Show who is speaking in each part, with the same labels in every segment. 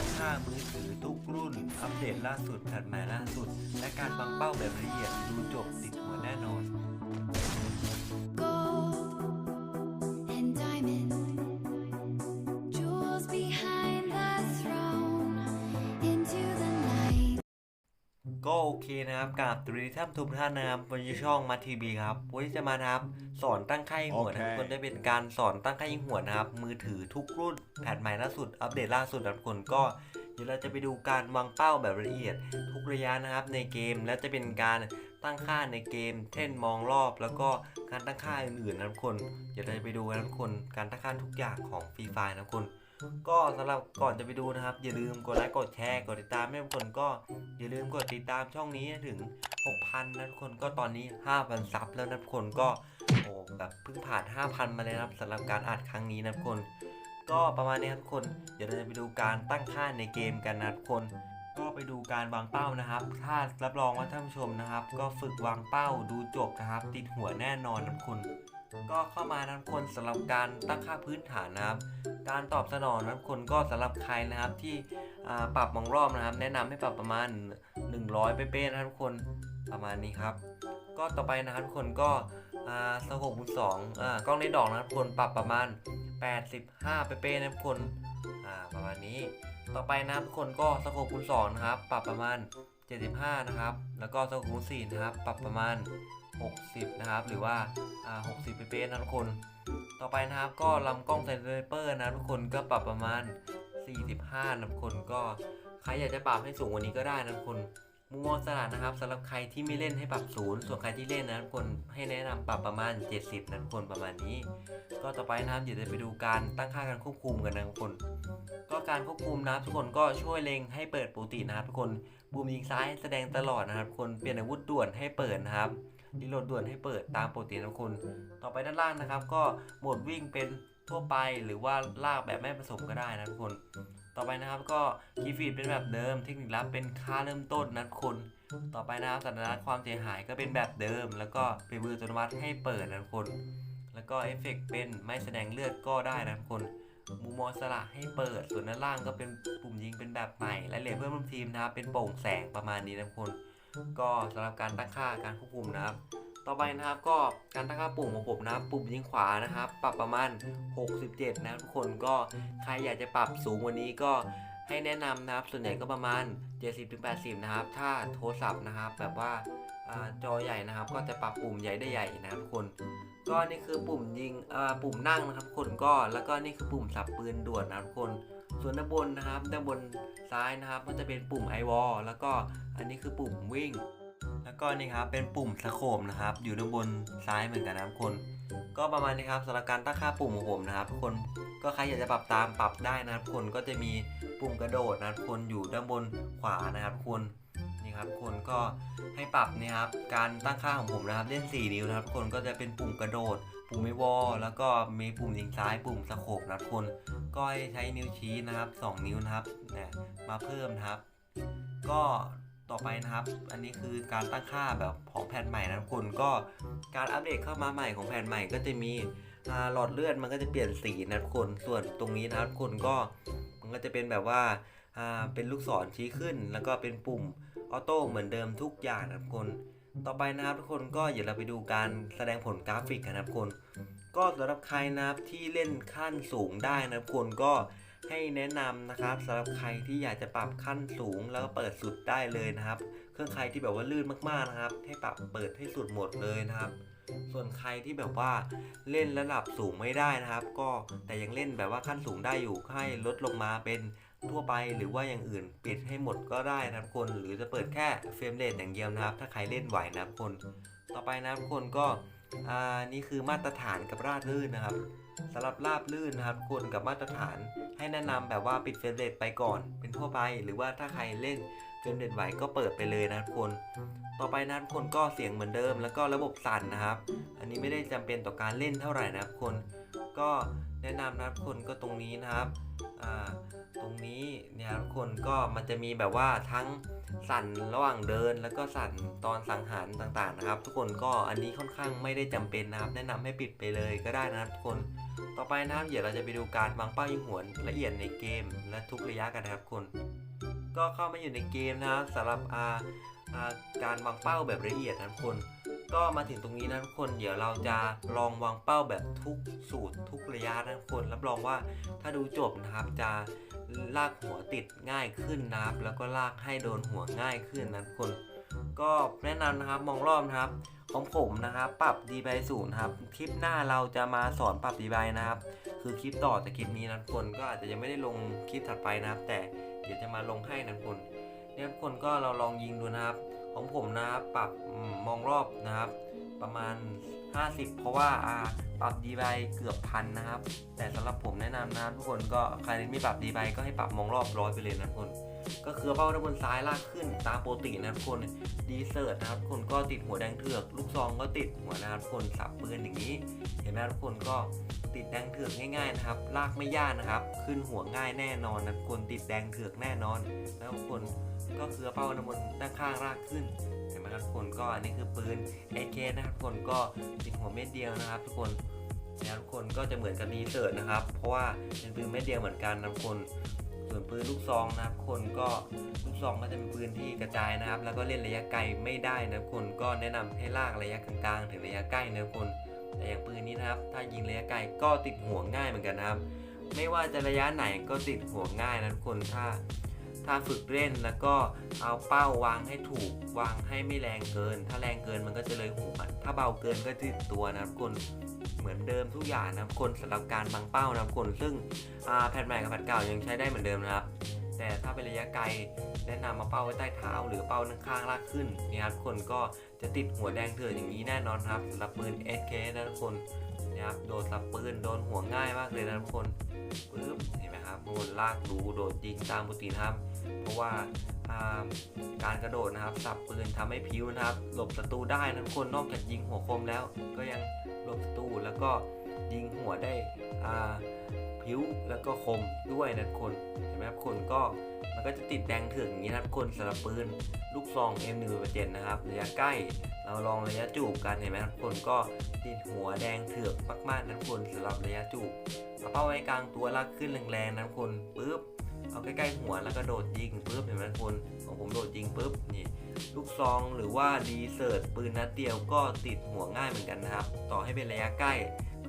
Speaker 1: างค่ามือถือทุกรุ่น อัปเดตล่าสุดแพทใหม่ล่าสุด และการบางเป้าแบบละเอียดดูจบติดหัวแน่นอน โอเคนะครับกับตริทัมทุกท่านนะครับวันช่องมาทีบีครับวันนี้จะมานะครับ สอนตั้งค่ายิงหัวนะทุกคนได้เป็นการสอนตั้งค่ายิงหัวนะครับ มือถือทุกรุ่นแพทใหม่ล่าสุดอัปเดตล่าสุดทุกคนก็เดี๋ยวเราจะไปดูการวางเป้าแบบละเอียด ทุกระยะนะครับในเกมและจะเป็นการตั้งค่าในเกมเช่นมองรอบ แล้วก็การตั้งค่าอื่นๆนะทุกคนเดี๋ยวเราจะไปดูกันะทุกคนการตั้งค่าทุกอย่างของฟรีไฟนะทุกคน ก็สำหรับก่อนจะไปดูนะครับ อย่าลืมกดไลค์กดแชร์กดติดตามให้ทุกคนก็อย่าลืมกดติดตามช่องนี้ถึง 6,000 นะทุกคนก็ตอนนี้ 5,000 ซับแล้วนะทุกคนก็โอ้แบบเพิ่งผ่าน 5,000 มาเลยนะครับสำหรับการอัดครั้งนี้นะทุกคน ก็ประมาณนี้ครับทุกคนเดี๋ยวเราจะไปดูการตั้งค่าในเกมกันนะทุกคนก็ไปดูการวางเป้านะครับ ถ้ารับรองว่าท่านผู้ชมนะครับ ก็ฝึกวางเป้าดูจบนะครับ ติดหัวแน่นอนนะทุกคน ก็เข้ามานะทุกคนสำหรับการตั้งค่าพื้นฐานนะครับ การตอบสนองนะทุกคนก็สำหรับใครนะครับที่ปรับมองรอบนะครับ แนะนำให้ปรับประมาณ 100 เป๊ะๆนะครับทุกคนประมาณนี้ครับ ก็ต่อไปนะครับทุกคนก็สโคปคูณสองกล้องในดอกนะครับทุกคนปรับประมาณ 85 เป๊ะๆนะครับทุกคนประมาณนี้ ต่อไปนะครับทุกคนก็สโคปคูณสองนะครับ ปรับประมาณ 75 นะครับ แล้วก็สโคปคูณสี่นะครับ ปรับประมาณ 60 นะครับ หรือว่าอ่า60เป๊ะๆนะทุกคน ต่อไปนะครับก็ลำกล้องไซนเปอร์นะทุกคนก็ปรับประมาณ 45นะทุกคนก็ใครอยากจะปรับให้สูงกว่านี้ก็ได้นะทุกคนมุมมองสลัดนะครับสำหรับใครที่ไม่เล่นให้ปรับศูนย์ส่วนใครที่เล่นนะทุกคนให้แนะนำปรับประมาณ 70 นะทุกคนประมาณนี้ ก็ต่อไปนะครับเดี๋ยวจะไปดูการตั้งค่าการควบคุมกันนะทุกคน ก็การควบคุมนะทุกคนก็ช่วยเล็งให้เปิดปกตินะครับทุกคนบูมยิงซ้ายแสดงตลอดนะครับทุกคนเปลี่ยนอาวุธด่วนให้เปิดนะครับ รีโหลดด่วนให้เปิดตามปกตินะทุกคนต่อไปด้านล่างนะครับ ก็โหมดวิ่งเป็นทั่วไปหรือว่าลากแบบไม่ผสมก็ได้นะทุกคน ต่อไปนะครับก็คีย์ฟีดเป็นแบบเดิม เทคนิคลับเป็นค่าเริ่มต้นนะทุกคน ต่อไปนะครับสัญลักษณ์ความเสียหายก็เป็นแบบเดิม แล้วก็เป็นมืออัตโนมัติให้เปิดนะทุกคน แล้วก็เอฟเฟกต์เป็นไม่แสดงเลือดก็ได้นะทุกคนมุมมองสละให้เปิดส่วนด้านล่างก็เป็นปุ่มยิงเป็นแบบใหม่ และเหรียญเพิ่มร่วมทีมนะครับเป็นโป่งแสงประมาณนี้นะทุกคน ก็สำหรับการตั้งค่าการควบคุมนะครับ ต่อไปนะครับก็การตั้งค่าปุ่มของผมนะครับ ปุ่มยิงขวานะครับ ปรับประมาณ 67 นะทุกคนก็ใครอยากจะปรับสูงกว่านี้ก็ให้แนะนำนะครับ ส่วนใหญ่ก็ประมาณ 70-80 นะครับ ถ้าโทรศัพท์นะครับ แบบว่าอจอใหญ่นะครับ ก็จะปรับปุ่มใหญ่ได้ใหญ่นะครับทุกคน ก็นี่คือปุ่มยิงปุ่มนั่งนะครับทุกคนก็แล้วก็นี่คือปุ่มสับปืนด่วนนะทุกคน ส่วนด้านบนนะครับด้านบนซ้ายนะครับก็จะเป็นปุ่มไอวอลแล้วก็อันนี้คือปุ่มวิ่ง แล้วก็นี่ครับเป็นปุ่มสโคมนะครับ อยู่ด้านบนซ้ายเหมือนกันนะครับทุกคน ก็ประมาณนี้ครับสำหรับการตั้งค่าปุ่มของผมนะครับทุกคนก็ใครอยากจะปรับตามปรับได้นะครับทุกคนก็จะมีปุ่มกระโดดนะครับทุกคนอยู่ด้านบนขวานะครับทุกคน นี่ครับคนก็ให้ปรับนี่ครับการตั้งค่าของผมนะครับ เล่น 4 นิ้วนะครับคนก็จะเป็นปุ่มกระโดด ปุ่มไม่วอลแล้วก็มีปุ่มยิงซ้ายปุ่มสะโคบนะครับคนก็ให้ใช้นิ้วชี้นะครับ 2 นิ้วนะครับเนี่ยมาเพิ่มนะครับ ก็ต่อไปนะครับ อันนี้คือการตั้งค่าแบบของแผ่นใหม่นะทุกคนก็การอัปเดตเข้ามาใหม่ของแผ่นใหม่ก็จะมีหลอดเลือดมันก็จะเปลี่ยนสีนะทุกคนส่วนตรงนี้นะครับทุกคนก็มันก็จะเป็นแบบว่าเป็นลูกศรชี้ขึ้น แล้วก็เป็นปุ่ม ออโต้เหมือนเดิมทุกอย่างนะทุกคน ต่อไปนะครับทุกคนก็เดี๋ยวเราไปดูการแสดงผลกราฟิกกันนะครับคน ก็สำหรับใครนะครับที่เล่นขั้นสูงได้นะครับคนก็ให้แนะนำนะครับสำหรับใครที่อยากจะปรับขั้นสูงแล้วก็เปิดสุดได้เลยนะครับ เครื่องใครที่แบบว่าลื่นมากๆนะครับ ให้ปรับเปิดให้สุดหมดเลยนะครับ ส่วนใครที่แบบว่าเล่นระดับสูงไม่ได้นะครับ ก็แต่ยังเล่นแบบว่าขั้นสูงได้อยู่ให้ลดลงมาเป็น ทั่วไปหรือว่าอย่างอื่นปิดให้หมดก็ได้นะครับคน หรือจะเปิดแค่เฟรมเรทอย่างเดียวนะครับ ถ้าใครเล่นไหวนะครับคนต่อไปนะครับคนก็อ่านี่คือมาตรฐานกับราดลื่นนะครับสำหรับราบลื่นนะครับคนกับมาตรฐานให้แนะนำแบบว่าปิดเฟรมเรทไปก่อน เป็นทั่วไป หรือว่าถ้าใครเล่นเฟรมเรทไหวก็เปิดไปเลยนะครับคนต่อไปนะครับคนก็เสียงเหมือนเดิม แล้วก็ระบบสั่นนะครับ อันนี้ไม่ได้จำเป็นต่อการเล่นเท่าไหร่นะครับคนก็แนะนำนะครับคนก็ตรงนี้นะครับ อ่าตรงนี้เนี่ยทุกคนก็มันจะมีแบบว่าทั้งสั่นระหว่างเดิน แล้วก็สั่นตอนสังหารต่างๆนะครับ ทุกคนก็อันนี้ค่อนข้างไม่ได้จำเป็นนะครับ แนะนำให้ปิดไปเลยก็ได้นะครับทุกคนต่อไปนะครับเดี๋ยวเราจะไปดูการวางเป้ายิงหัวละเอียดในเกมและทุกระยะกันนะครับคน ก็เข้ามาอยู่ในเกมนะครับสำหรับอาอา การวางเป้าแบบละเอียดนะครับคนก็มาถึงตรงนี้นะทุกคน เดี๋ยวเราจะลองวางเป้าแบบทุกสูตรทุกระยะนะทุกคน รับรองว่าถ้าดูจบนะครับจะลากหัวติดง่ายขึ้นนะครับ แล้วก็ลากให้โดนหัวง่ายขึ้นนะทุกคน ก็แนะนำนะครับมองรอบนะครับ ของผมนะครับปรับดีไบศูนย์ครับ คลิปหน้าเราจะมาสอนปรับดีไบนะครับ คือคลิปต่อจากคลิปนี้นะทุกคนก็อาจจะยังไม่ได้ลงคลิปถัดไปนะครับ แต่เดี๋ยวจะมาลงให้นะทุกคน เนี่ยทุกคนก็เราลองยิงดูนะครับ ของผมนะครับปรับมองรอบนะครับ ประมาณ 50 เพราะว่าอ่าปรับดีไบเกือบพันนะครับ แต่สำหรับผมแนะนำนะทุกคนก็ใครไม่ปรับดีไบก็ให้ปรับมองรอบร้อยไปเลยนะทุกคนก็คือเป้าด้านบนซ้ายลากขึ้นตามปกตินะทุกคนดีเซิร์ตนะครับทุกคนก็ติดหัวแดงเถือกลูกซองก็ติดหัวนะครับทุกคนสับปืนอย่างนี้ เห็นไหมทุกคนก็ติดแดงเถือกง่ายๆนะครับลากไม่ยากนะครับ ขึ้นหัวง่ายแน่นอนนะทุกคนติดแดงเถือกแน่นอนแล้วทุกคน ก็คือเป้าด้านบนด้านข้างลากขึ้นเห็นไหมครับทุกคนก็อันนี้คือปืน AK นะครับทุกคนก็ติดหัวเม็ดเดียวนะครับทุกคนแล้วทุกคนก็จะเหมือนกับดีเซิร์ตนะครับ เพราะว่าเป็นปืนเม็ดเดียวเหมือนกันนะทุกคนส่วนปืนลูกซองนะครับคนก็ลูกซองก็จะเป็นปืนที่กระจายนะครับ แล้วก็เล่นระยะไกลไม่ได้นะคนก็แนะนำให้ลากระยะกลางๆถึงระยะใกล้นะคนแต่อย่างปืนนี้นะครับ ถ้ายิงระยะไกลก็ติดหัวง่ายเหมือนกันนะครับ ไม่ว่าจะระยะไหนก็ติดหัวง่ายนะทุกคนถ้า ถ้าฝึกเล่นแล้วก็เอาเป้าวางให้ถูก วางให้ไม่แรงเกิน ถ้าแรงเกินมันก็จะเลยหัวถ้าเบาเกินก็ติดตัวนะทุกคนเหมือนเดิมทุกอย่างนะครับคนสำหรับการวางเป้านะครับคนซึ่งแผ่นใหม่กับแผ่นเก่ายังใช้ได้เหมือนเดิมนะครับ แต่ถ้าเป็นระยะไกลแนะนำมาเป้าไว้ใต้เท้า หรือเป้าข้างลากขึ้นนี่ครับทุกคนก็จะติดหัวแดงเถื่อนอย่างนี้แน่นอนครับสำหรับปืน SK นะทุกคนนี่ยครับโดนสับปืนโดนหัวง่ายมากเลยนะทุกคน ปึ๊บเห็นไหมครับโดนลากดูโดดยิงตามปกตินะครับ เพราะว่าการกระโดดนะครับ สับปืนทำให้พิ้วนะครับ หลบศัตรูได้นะทุกคนนอกจากยิงหัวคมแล้ว ก็ยังหลบศัตรูแล้วก็ยิงหัวได้อ่า พิ้วแล้วก็คมด้วยนะทุกคน เห็นไหมครับคนก็มันก็จะติดแดงเถื่อกอย่างนี้นะคนสำหรับปืนลูกซอง M117 นะครับระยะใกล้เราลองระยะจูบกันเห็นไหมครับคนก็ติดหัวแดงเถื่อกมากๆนะทุกคนสำหรับระยะจูบเอาเป้าไว้กลางตัวลากขึ้นแรงๆนะทุกคนปึ๊บเอาใกล้ๆหัวแล้วก็โดดยิงปุ๊บเห็นไหมคนของผมโดดยิงปุ๊บนี่ลูกซองหรือว่าดีเซิร์ตปืนนัดเดียวก็ติดหัวง่ายเหมือนกันนะครับ ต่อให้เป็นระยะใกล้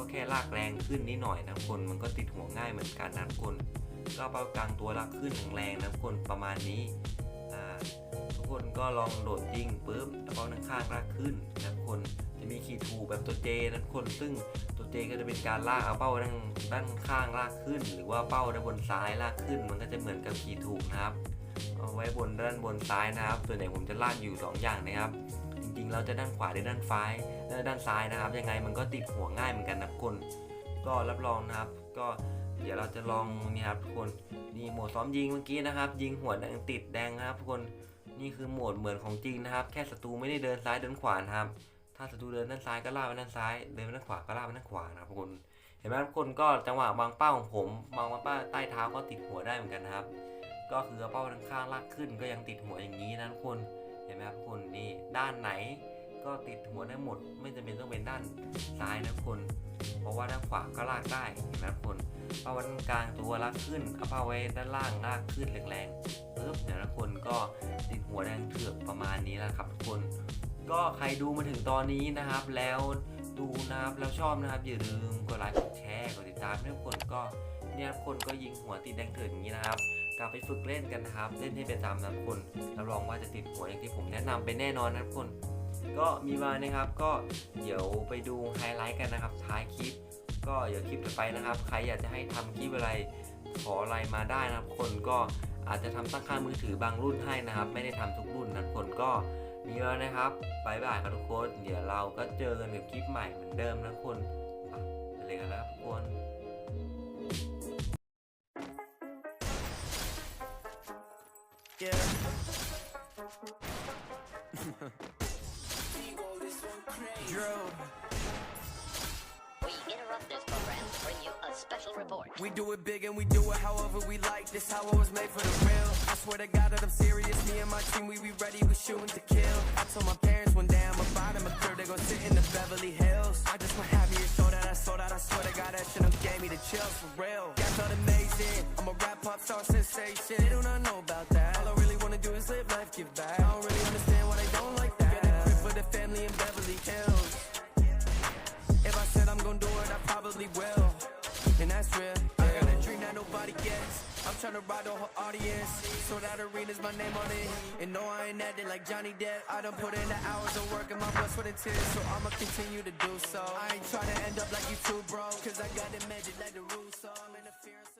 Speaker 1: ก็แค่ลากแรงขึ้นนิดหน่อยนะคนมันก็ติดหัวง่ายเหมือนกันนะคนก็เป้ากลางตัวลากขึ้นแรงนะคนประมาณนี้ทุกคนก็ลองโดดยิงปุ๊บแล้วก็ด้านข้างลากขึ้นนะคนจะมีขีดถูแบบตัวเจนะคนซึ่งตัวเจก็จะเป็นการลากเอาเป้าด้านด้านข้างลากขึ้น หรือว่าเป้าด้านบนซ้ายลากขึ้น มันก็จะเหมือนกับขีดถูกนะครับ เอาไว้บนด้านบนซ้ายนะครับส่วนใหญ่ผมจะลากอยู่ 2 อย่างนะครับ ริงๆ เราจะด้านขวาหรือด้านซ้ายด้านซ้ายนะครับ ยังไงมันก็ติดหัวง่ายเหมือนกันนะทุกคนก็รับรองนะครับ ก็เดี๋ยวเราจะลองนี่ครับทุกคนนี่โหมดซ้อมยิงเมื่อกี้นะครับ ยิงหัวแดงติดแดงนะครับทุกคนนี่คือโหมดเหมือนของจริงนะครับ แค่ศัตรูไม่ได้เดินซ้ายเดินขวานะครับ ถ้าศัตรูเดินด้านซ้ายก็ล่าไปด้านซ้ายเดินไปด้านขวาก็ล่าไปด้านขวานะครับทุกคนเห็นไหมทุกคนก็จังหวะวางเป้าของผมวางเป้าใต้เท้าก็ติดหัวได้เหมือนกันนะครับ ก็คือเป้าด้านข้างลากขึ้นก็ยังติดหัวอย่างนี้นะทุกคน ห็นไหมครับทุกคนนี่ด้านไหนก็ติดหัวได้หมด ไม่จำเป็นต้องเป็นด้านซ้ายนะทุกคน เพราะว่าด้านขวาก็ลากได้เห็นไหมครับทุกคนเป้าว้ด้านกลางตัวลากขึ้นเอาเป้าไว้ด้านล่างลากขึ้นแรงๆปึ๊บเดี๋ยวนะทุกคนก็ติดหัวแดงเถือกประมาณนี้แหละครับทุกคน ก็ใครดูมาถึงตอนนี้นะครับ แล้วดูนะครับแล้วชอบนะครับอย่าลืมกดไลค์กดแชร์กดติดตามให้ทุกคนก็เนี่ยคนก็ยิงหัวติดแดงเถือกอย่างนี้นะครับ กลับไปฝึกเล่นกันนะครับ เล่นให้เป็นตามนะทุกคนรับรองว่าจะติดหัวอย่างที่ผมแนะนำเป็นแน่นอนนะทุกคน ก็มีมานะครับก็เดี๋ยวไปดูไฮไลท์กันนะครับท้ายคลิป ก็เดี๋ยวคลิปต่อไปนะครับ ใครอยากจะให้ทำคลิปอะไรขออะไรมาได้นะครับทุกคนก็อาจจะทำตั้งค่ามือถือบางรุ่นให้นะครับ ไม่ได้ทำทุกรุ่นนะทุกคนก็มีแล้วนะครับบายบายครับทุกคน เดี๋ยวเราก็เจอกันกับคลิปใหม่เหมือนเดิมนะทุกคนไปเลยกันแล้วทุกคน
Speaker 2: Yeah.
Speaker 3: We interrupt this program to bring you a special report.
Speaker 2: we do it big and we do it however we like. This how it was made for the real. I swear to God that I'm serious. Me and my team, we be ready, we shooting to kill. I told my parents one day I'm a them a crib, they go sit in the Beverly Hills. I just want happy to show that I sold out. I swear to God that shit done gave me the chill for real. Yeah, I felt amazing. I'm a rap pop star sensation. They do not know about that. Give back. I don't really understand why they don't like that. Get a crib for the family in Beverly Hills. If I said I'm gonna do it, I probably will. And that's real. I got a dream that nobody gets. I'm tryna ride the whole audience. So that arena's my name on it. And no, I ain't acting like Johnny Depp. I done put in the hours of work and my blood, sweat, and tears. So I'ma continue to do so. I ain't tryna end up like you two, bro. Cause I got the magic like the Russo. I'm interfering. So